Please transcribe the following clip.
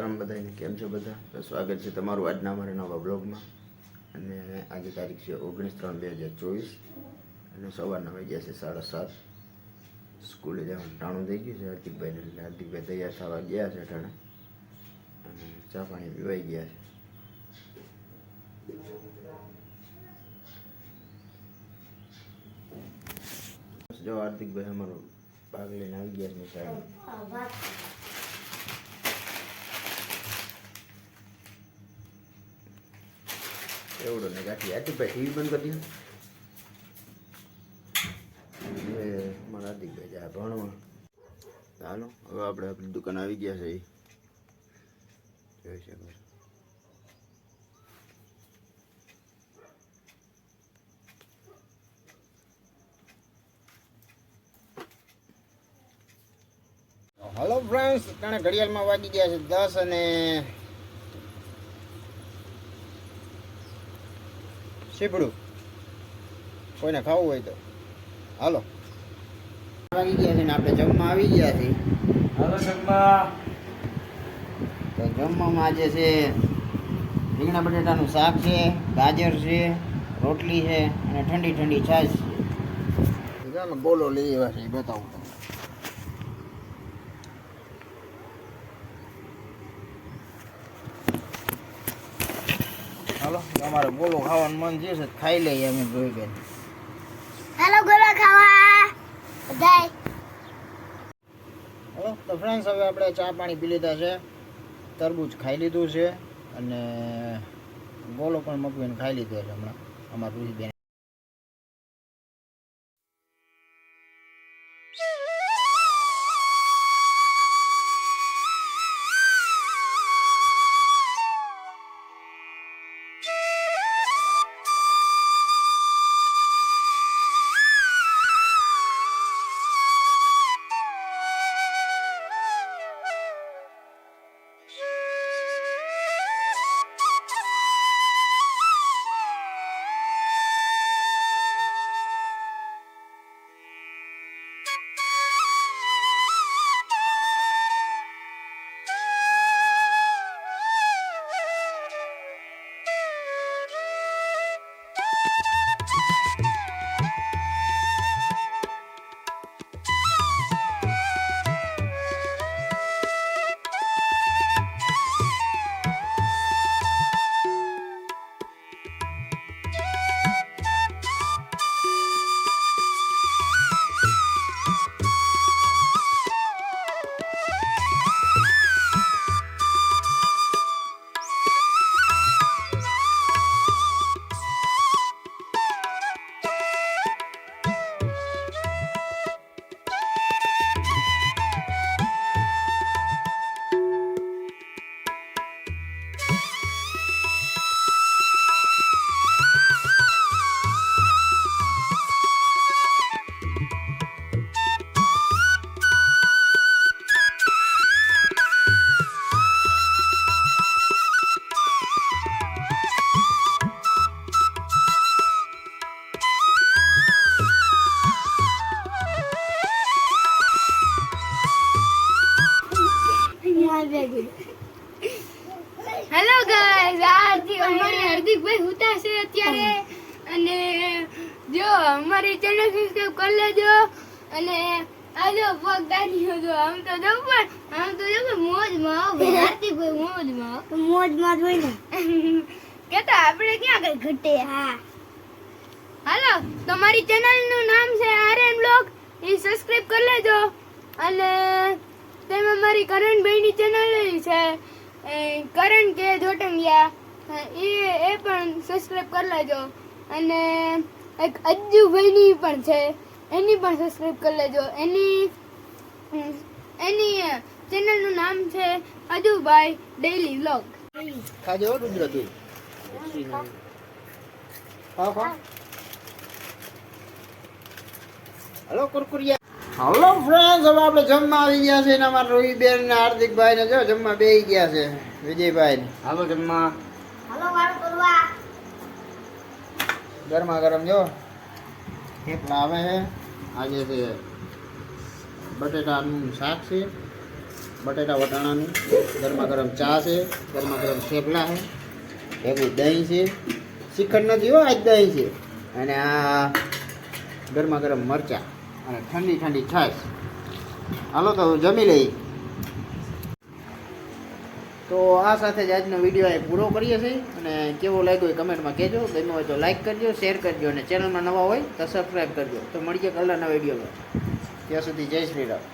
રામ બધાને કેમ છો બધા? તો સ્વાગત છે તમારું આજના અમારા નવા બ્લોગમાં. અને આજે તારીખ છે ઓગણીસ ત્રણ બે હજાર ચોવીસ અને સવારના વાગ્યા છે સાડા સાત. સ્કૂલે જવાનું ટાણું થઈ ગયું છે. હાર્દિકભાઈને એટલે હાર્દિકભાઈ તૈયાર થવા ગયા છે ટાણે અને ચા પાણી પીવાઈ ગયા છે. જો હાર્દિકભાઈ અમારો ભાગ લઈને આવી ગયા છે. નિશાળમાં એવડો ને કાઠી ભાઈ ટીવી બંધ કરી ચાલો હવે આપણે આપણી દુકાન આવી ગયા છે. જોઈ શકો હલો ફ્રેન્ડ્સ ઘડિયાળમાં વાગી ગયા છે દસ અને સીપડું કોઈને ખાવું હોય તો. હાલો. વાગી ગયા છે ને આપણે જમવા આવી ગયા છીએ હાલો જમવા. તો જમવામાં આજે છે રીંગણા બટેટાનું શાક છે ગાજર છે રોટલી છે અને ઠંડી ઠંડી છાશ છે. બોલો લઈ આવ્યા છે એ બતાવું તમને તમારે બોલો ખાવાનું મન છે છે ખાઈ લઈએ અમે જોઈ બેન. હેલો ગોલા ખાવા. બધાય. હલો તો ફ્રેન્ડ્સ હવે આપણે ચા પાણી પી લીધા છે. તરબૂચ ખાઈ લીધું છે અને ગોલો પણ મગવીને ખાઈ લીધો છે હમણાં. અમારા રૂહીબેન અમારી ચેનલ સબસ્ક્રાઇબ કરી લેજો. અને આજો પગ દાદી જો આમ તો જો પણ આમ તો જો મોજમાં આવો. હાર્દિકભાઈ મોજમાં મોજમાં જ હોય ને. કેતા આપણે ક્યાં કઈ ઘટે? હા. હાલો તમારી ચેનલનું નામ છે આરએન બ્લોગ એ સબસ્ક્રાઇબ કરી લેજો. અને તેમાં મારી કરણભાઈની ચેનલ છે. કરણ કે જોટંગિયા એ એ પણ સબસ્ક્રાઇબ કરી લેજો. અને એક અજ્જુભાઈની પણ છે. એની પણ સબસ્ક્રાઈબ કરી લેજો. એની એની ચેનલનું નામ છે અજુભાઈ ડેઈલી વ્લોગ ખાજો રુદ્ર તું. હલો કુરકુરિયા. હલો ફ્રેન્ડ્સ હવે આપણે જમવા આવી ગયા છે ને અમારા રોહીબેન ને હાર્દિકભાઈ ને જો જમવા બેસી ગયા છે. વિજયભાઈ હાલો જમવા. હલો વાળ કરવા. ગરમા ગરમ જો થેપલા આવે છે. આજે છે બટેટાનું શાક છે બટેટા વટાણાનું ગરમા ગરમ ચા છે ગરમા ગરમ થેપલા છે ભેગું દહીં છે. શ્રીખંડ નથી હો આજ દહીં છે. અને આ ગરમા ગરમ મરચાં અને ઠંડી ઠંડી છાશ. હાલો તો જમી લઈ તો આ સાથે જ આજનો વીડિયો અહીં પૂરો કરીએ છીએ અને કેવો લાગ્યો એ કમેન્ટમાં કહેજો. ગમ્યો હોય તો લાઈક કરજો શેર કરજો અને ચેનલમાં નવા હોય તો સબસ્ક્રાઈબ કરજો. તો મળીએ કલરના વિડીયોમાં. ત્યાં સુધી જય શ્રી રામ.